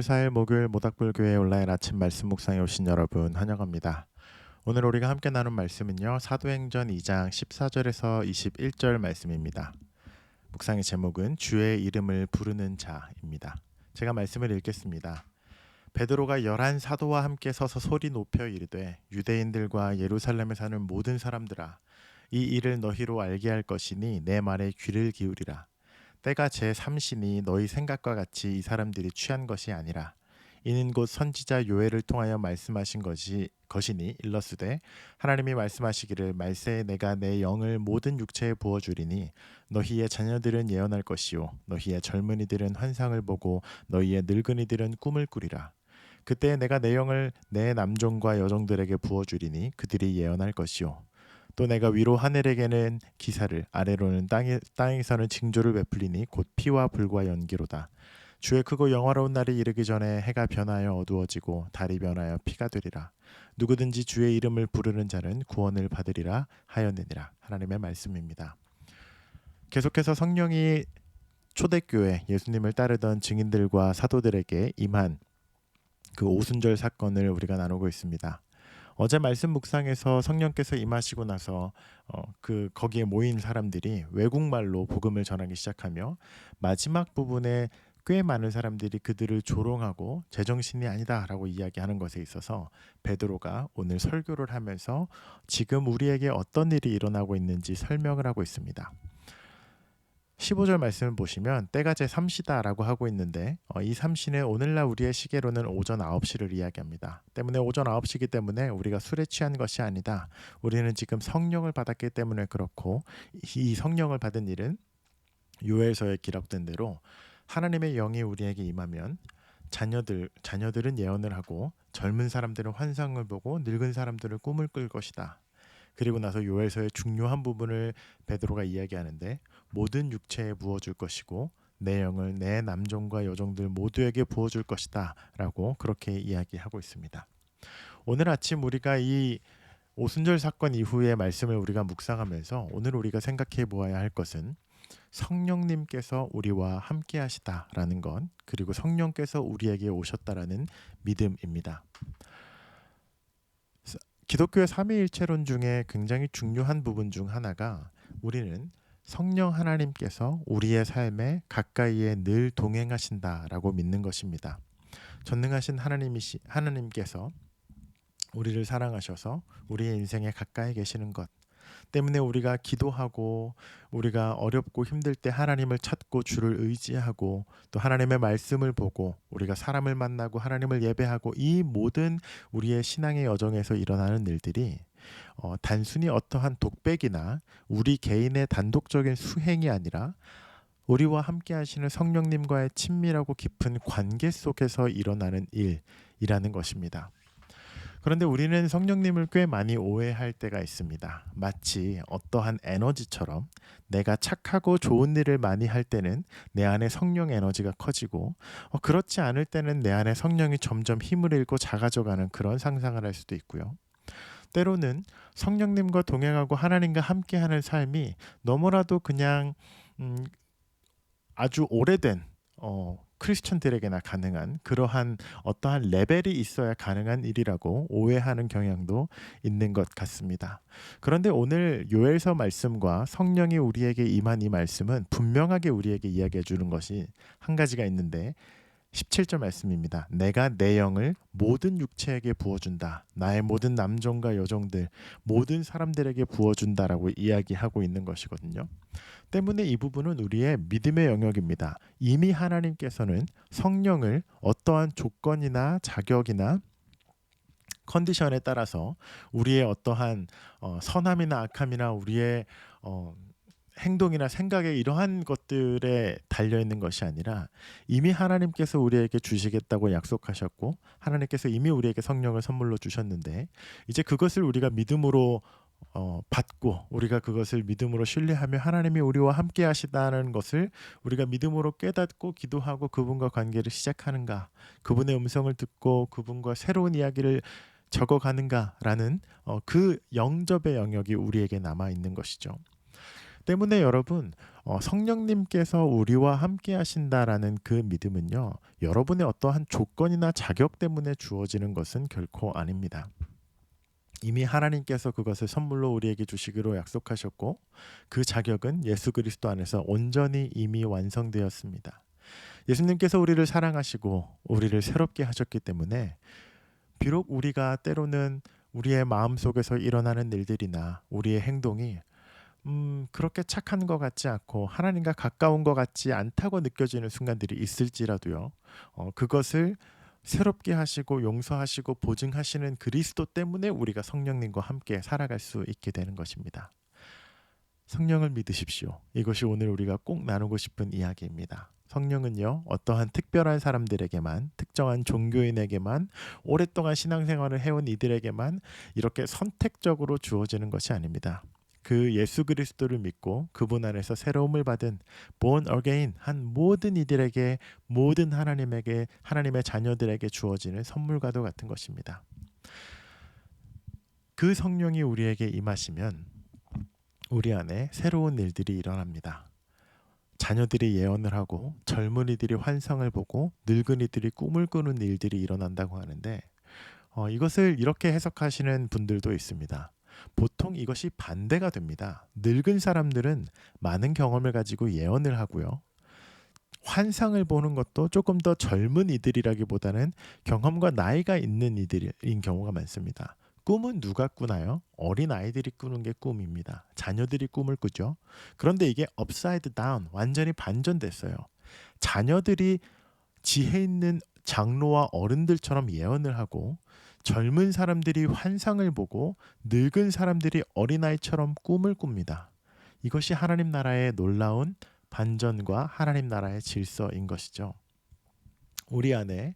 3월 4일 목요일 모닥불교회 온라인 아침 말씀 묵상에 오신 여러분 환영합니다. 오늘 우리가 함께 나눈 말씀은요. 사도행전 2장 14절에서 21절 말씀입니다. 묵상의 제목은 주의 이름을 부르는 자입니다. 제가 말씀을 읽겠습니다. 베드로가 열한 사도와 함께 서서 소리 높여 이르되 유대인들과 예루살렘에 사는 모든 사람들아 이 일을 너희로 알게 할 것이니 내 말에 귀를 기울이라 때가 제 삼신이 너희 생각과 같이 이 사람들이 취한 것이 아니라 이는 곧 선지자 요엘을 통하여 말씀하신 것이 것이니 일러스되 하나님이 말씀하시기를 말세에 내가 내 영을 모든 육체에 부어 주리니 너희의 자녀들은 예언할 것이요 너희의 젊은이들은 환상을 보고 너희의 늙은이들은 꿈을 꾸리라. 그때 내가 내 영을 내 남종과 여종들에게 부어 주리니 그들이 예언할 것이요 또 내가 위로 하늘에게는 기사를 아래로는 땅에, 땅에서는 징조를 베풀리니 곧 피와 불과 연기로다. 주의 크고 영화로운 날이 이르기 전에 해가 변하여 어두워지고 달이 변하여 피가 되리라. 누구든지 주의 이름을 부르는 자는 구원을 받으리라 하였느니라. 하나님의 말씀입니다. 계속해서 성령이 초대교회 예수님을 따르던 증인들과 사도들에게 임한 그 오순절 사건을 우리가 나누고 있습니다. 어제 말씀 묵상에서 성령께서 임하시고 나서 어, 그 거기에 모인 사람들이 외국말로 복음을 전하기 시작하며 마지막 부분에 꽤 많은 사람들이 그들을 조롱하고 제정신이 아니다라고 이야기하는 것에 있어서 베드로가 오늘 설교를 하면서 지금 우리에게 어떤 일이 일어나고 있는지 설명을 하고 있습니다. 15절 말씀을 보시면 때가 제 3시다라고 하고 있는데 어, 이 3시는 오늘날 우리의 시계로는 오전 9시를 이야기합니다. 때문에 오전 9시이기 때문에 우리가 술에 취한 것이 아니다. 우리는 지금 성령을 받았기 때문에 그렇고 이 성령을 받은 일은 요엘서에 기록된 대로 하나님의 영이 우리에게 임하면 자녀들 자녀들은 예언을 하고 젊은 사람들은 환상을 보고 늙은 사람들은 꿈을 꿀 것이다. 그리고 나서 요엘서의 중요한 부분을 베드로가 이야기하는데 모든 육체에 부어줄 것이고 내 영을 내 남종과 여종들 모두에게 부어줄 것이다라고 그렇게 이야기하고 있습니다. 오늘 아침 우리가 이 오순절 사건 이후의 말씀을 우리가 묵상하면서 오늘 우리가 생각해 보아야 할 것은 성령님께서 우리와 함께 하시다라는 것 그리고 성령께서 우리에게 오셨다라는 믿음입니다. 기독교의 삼위일체론 중에 굉장히 중요한 부분 중 하나가 우리는 성령 하나님께서 우리의 삶에 가까이에 늘 동행하신다라고 믿는 것입니다. 전능하신 하나님이시 하나님께서 우리를 사랑하셔서 우리의 인생에 가까이 계시는 것 때문에 우리가 기도하고 우리가 어렵고 힘들 때 하나님을 찾고 주를 의지하고 또 하나님의 말씀을 보고 우리가 사람을 만나고 하나님을 예배하고 이 모든 우리의 신앙의 여정에서 일어나는 일들이 어, 단순히 어떠한 독백이나 우리 개인의 단독적인 수행이 아니라 우리와 함께 하시는 성령님과의 친밀하고 깊은 관계 속에서 일어나는 일이라는 것입니다. 그런데 우리는 성령님을 꽤 많이 오해할 때가 있습니다. 마치 어떠한 에너지처럼 내가 착하고 좋은 일을 많이 할 때는 내 안에 성령 에너지가 커지고 어, 그렇지 않을 때는 내 안에 성령이 점점 힘을 잃고 작아져가는 그런 상상을 할 수도 있고요. 때로는 성령님과 동행하고 하나님과 함께하는 삶이 너무나도 그냥 음, 아주 오래된 어, 크리스천들에게나 가능한 그러한 어떠한 레벨이 있어야 가능한 일이라고 오해하는 경향도 있는 것 같습니다. 그런데 오늘 요엘서 말씀과 성령이 우리에게 임한 이 말씀은 분명하게 우리에게 이야기해 주는 것이 한 가지가 있는데 17절 말씀입니다. 내가 내 영을 모든 육체에게 부어준다. 나의 모든 남종과 여종들, 모든 사람들에게 부어준다라고 이야기하고 있는 것이거든요. 때문에 이 부분은 우리의 믿음의 영역입니다. 이미 하나님께서는 성령을 어떠한 조건이나 자격이나 컨디션에 따라서 우리의 어떠한 어, 선함이나 악함이나 우리의 어, 행동이나 생각에 이러한 것들에 달려 있는 것이 아니라 이미 하나님께서 우리에게 주시겠다고 약속하셨고 하나님께서 이미 우리에게 성령을 선물로 주셨는데 이제 그것을 우리가 믿음으로 어, 받고 우리가 그것을 믿음으로 신뢰하며 하나님이 우리와 함께 하시다는 것을 우리가 믿음으로 깨닫고 기도하고 그분과 관계를 시작하는가 그분의 음성을 듣고 그분과 새로운 이야기를 적어가는가라는 어, 그 영접의 영역이 우리에게 남아 있는 것이죠. 때문에 여러분 어, 성령님께서 우리와 함께 하신다라는 그 믿음은요, 여러분의 어떠한 조건이나 자격 때문에 주어지는 것은 결코 아닙니다. 이미 하나님께서 그것을 선물로 우리에게 주시기로 약속하셨고, 그 자격은 예수 그리스도 안에서 온전히 이미 완성되었습니다. 예수님께서 우리를 사랑하시고, 우리를 새롭게 하셨기 때문에, 비록 우리가 때로는 우리의 마음 속에서 일어나는 일들이나 우리의 행동이 음, 그렇게 착한 것 같지 않고 하나님과 가까운 것 같지 않다고 느껴지는 순간들이 있을지라도요. 어, 그것을 새롭게 하시고 용서하시고 보증하시는 그리스도 때문에 우리가 성령님과 함께 살아갈 수 있게 되는 것입니다. 성령을 믿으십시오. 이것이 오늘 우리가 꼭 나누고 싶은 이야기입니다. 성령은요, 어떠한 특별한 사람들에게만, 특정한 종교인에게만, 오랫동안 신앙생활을 해온 이들에게만 이렇게 선택적으로 주어지는 것이 아닙니다. 그 예수 그리스도를 믿고 그분 안에서 새로움을 받은 born again 한 모든 이들에게 모든 하나님에게 하나님의 자녀들에게 주어지는 선물과도 같은 것입니다. 그 성령이 우리에게 임하시면 우리 안에 새로운 일들이 일어납니다. 자녀들이 예언을 하고 젊은이들이 환상을 보고 늙은이들이 꿈을 꾸는 일들이 일어난다고 하는데 어, 이것을 이렇게 해석하시는 분들도 있습니다. 보통 이것이 반대가 됩니다. 늙은 사람들은 많은 경험을 가지고 예언을 하고요. 환상을 보는 것도 조금 더 젊은 이들이라기보다는 경험과 나이가 있는 이들인 경우가 많습니다. 꿈은 누가 꾸나요? 어린 아이들이 꾸는 게 꿈입니다. 자녀들이 꿈을 꾸죠. 그런데 이게 업사이드 다운, 완전히 반전됐어요. 자녀들이 지혜 있는 장로와 어른들처럼 예언을 하고 젊은 사람들이 환상을 보고 늙은 사람들이 어린아이처럼 꿈을 꿉니다. 이것이 하나님 나라의 놀라운 반전과 하나님 나라의 질서인 것이죠. 우리 안에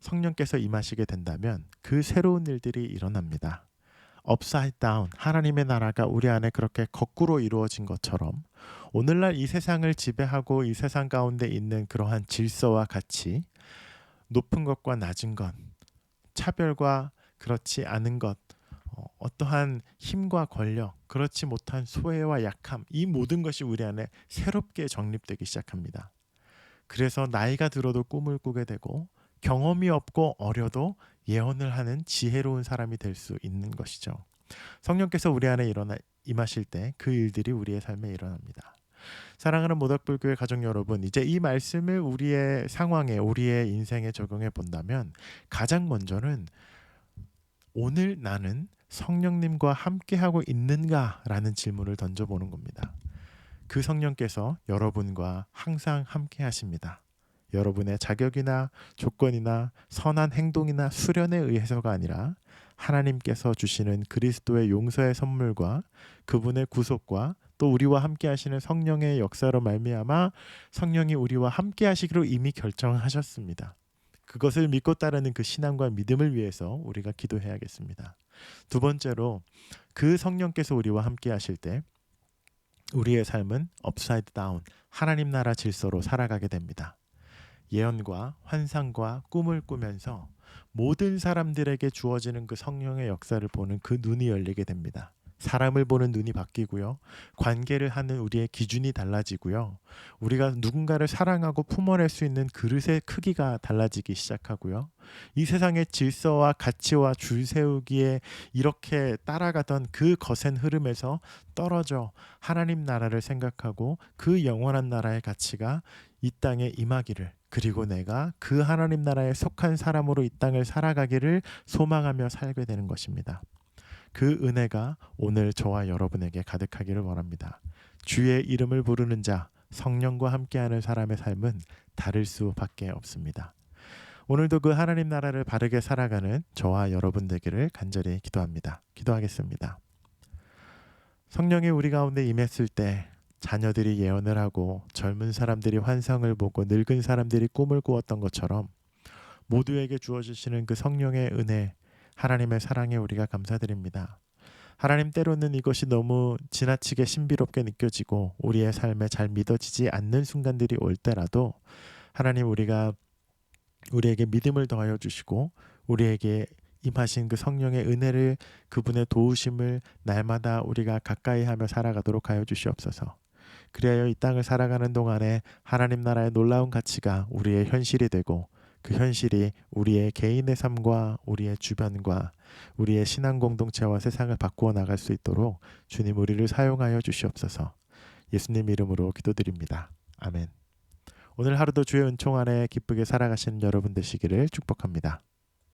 성령께서 임하시게 된다면 그 새로운 일들이 일어납니다. 업사이드 다운 하나님의 나라가 우리 안에 그렇게 거꾸로 이루어진 것처럼 오늘날 이 세상을 지배하고 이 세상 가운데 있는 그러한 질서와 가치 높은 것과 낮은 것 차별과 그렇지 않은 것, 어, 어떠한 힘과 권력, 그렇지 못한 소외와 약함, 이 모든 것이 우리 안에 새롭게 정립되기 시작합니다. 그래서 나이가 들어도 꿈을 꾸게 되고 경험이 없고 어려도 예언을 하는 지혜로운 사람이 될 수 있는 것이죠. 성령께서 우리 안에 일어나 임하실 때 그 일들이 우리의 삶에 일어납니다. 사랑하는 모닥불교회 가족 여러분, 이제 이 말씀을 우리의 상황에, 우리의 인생에 적용해 본다면 가장 먼저는 오늘 나는 성령님과 함께하고 있는가라는 질문을 던져보는 겁니다. 그 성령께서 여러분과 항상 함께 하십니다. 여러분의 자격이나 조건이나 선한 행동이나 수련에 의해서가 아니라 하나님께서 주시는 그리스도의 용서의 선물과 그분의 구속과 또 우리와 함께 하시는 성령의 역사로 말미암아 성령이 우리와 함께 하시기로 이미 결정하셨습니다. 그것을 믿고 따르는 그 신앙과 믿음을 위해서 우리가 기도해야겠습니다. 두 번째로 그 성령께서 우리와 함께 하실 때 우리의 삶은 업사이드 다운 하나님 나라 질서로 살아가게 됩니다. 예언과 환상과 꿈을 꾸면서 모든 사람들에게 주어지는 그 성령의 역사를 보는 그 눈이 열리게 됩니다. 사람을 보는 눈이 바뀌고요. 관계를 하는 우리의 기준이 달라지고요. 우리가 누군가를 사랑하고 품어낼 수 있는 그릇의 크기가 달라지기 시작하고요. 이 세상의 질서와 가치와 줄 세우기에 이렇게 따라가던 그 거센 흐름에서 떨어져 하나님 나라를 생각하고 그 영원한 나라의 가치가 이 땅에 임하기를 그리고 내가 그 하나님 나라에 속한 사람으로 이 땅을 살아가기를 소망하며 살게 되는 것입니다. 그 은혜가 오늘 저와 여러분에게 가득하기를 원합니다. 주의 이름을 부르는 자, 성령과 함께하는 사람의 삶은 다를 수밖에 없습니다. 오늘도 그 하나님 나라를 바르게 살아가는 저와 여러분 되기를 간절히 기도합니다. 기도하겠습니다. 성령이 우리 가운데 임했을 때 자녀들이 예언을 하고 젊은 사람들이 환상을 보고 늙은 사람들이 꿈을 꾸었던 것처럼 모두에게 주어주시는 그 성령의 은혜, 하나님의 사랑에 우리가 감사드립니다. 하나님 때로는 이것이 너무 지나치게 신비롭게 느껴지고 우리의 삶에 잘 믿어지지 않는 순간들이 올 때라도 하나님 우리가 우리에게 믿음을 더하여 주시고 우리에게 임하신 그 성령의 은혜를 그분의 도우심을 날마다 우리가 가까이 하며 살아가도록 하여 주시옵소서. 그리하여 이 땅을 살아가는 동안에 하나님 나라의 놀라운 가치가 우리의 현실이 되고 그 현실이 우리의 개인의 삶과 우리의 주변과 우리의 신앙 공동체와 세상을 바꾸어 나갈 수 있도록 주님 우리를 사용하여 주시옵소서. 예수님 이름으로 기도드립니다. 아멘. 오늘 하루도 주의 은총 안에 기쁘게 살아가시는 여러분 되시기를 축복합니다.